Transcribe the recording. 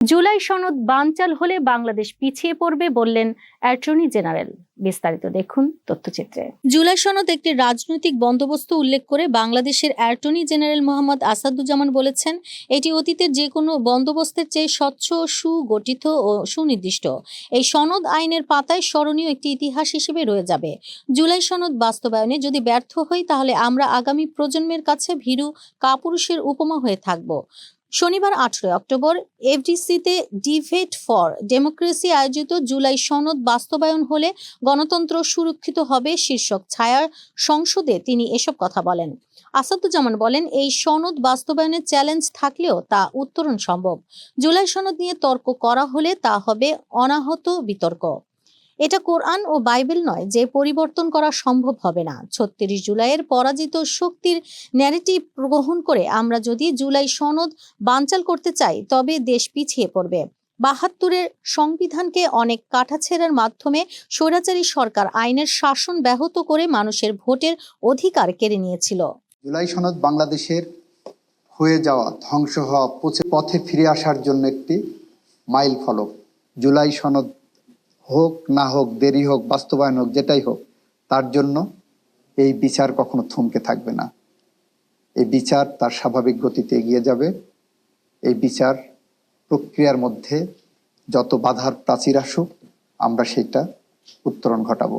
জুলাই সনদ বানচাল হলে বাংলাদেশ পিছিয়ে পড়বে বললেন অ্যাটর্নি জেনারেল। বিস্তারিত দেখুন তথ্যচিত্রে। জুলাই সনদ একটি রাজনৈতিক বন্দোবস্ত উল্লেখ করে বাংলাদেশের অ্যাটর্নি জেনারেল মোহাম্মদ আসাদুজ্জামান বলেছেন, এটি অতীতের যে কোনো বন্দোবস্তের চেয়ে স্বচ্ছ, সুগঠিত ও সুনির্দিষ্ট। এই সনদ আইনের পাতায় স্মরণীয় একটি ইতিহাস হিসেবে রয়ে যাবে। জুলাই সনদ বাস্তবায়নে যদি ব্যর্থ হই, তাহলে আমরা আগামী প্রজন্মের কাছে ভীরু কাপুরুষের উপমা হয়ে থাকব। শনিবার আঠেরোই অক্টোবর এফডিসিতে ডিভেট ফর ডেমোক্রেসি আয়োজিত জুলাই সনদ বাস্তবায়ন হলে গণতন্ত্র সুরক্ষিত হবে শীর্ষক ছায়ার সংসদে তিনি এসব কথা বলেন। আসাদুজ্জামান বলেন, এই সনদ বাস্তবায়নের চ্যালেঞ্জ থাকলেও তা উত্তরণ সম্ভব। জুলাই সনদ নিয়ে তর্ক করা হলে তা হবে অনাহত বিতর্ক। এটা কোরআন ও বাইবেল নয় যে পরিবর্তন করা সম্ভব হবে না। ছত্রিশ জুলাইয়ের পরাজিত শক্তির ন্যারেটিভ গ্রহণ করে আমরা যদি জুলাই সনদ বানচাল করতে চাই, তবে দেশ পিছিয়ে পড়বে। বাহাত্তরের সংবিধানকে অনেক কাটাছেড়ার মাধ্যমে স্বৈরাচারী সরকার আইনের শাসন ব্যাহত করে মানুষের ভোটের অধিকার কেড়ে নিয়েছিল। জুলাই সনদ বাংলাদেশের হয়ে যাওয়া, ধ্বংস হওয়া পথে ফিরে আসার জন্য একটি মাইল ফলক জুলাই সনদ হোক, না হোক, দেরি হোক, বাস্তবায়ন হোক, যেটাই হোক, তার জন্য এই বিচার কখনো থমকে থাকবে না। এই বিচার তার স্বাভাবিক গতিতে এগিয়ে যাবে। এই বিচার প্রক্রিয়ার মধ্যে যত বাধার প্রাচীর আসুক, আমরা সেটা উত্তরণ ঘটাবো।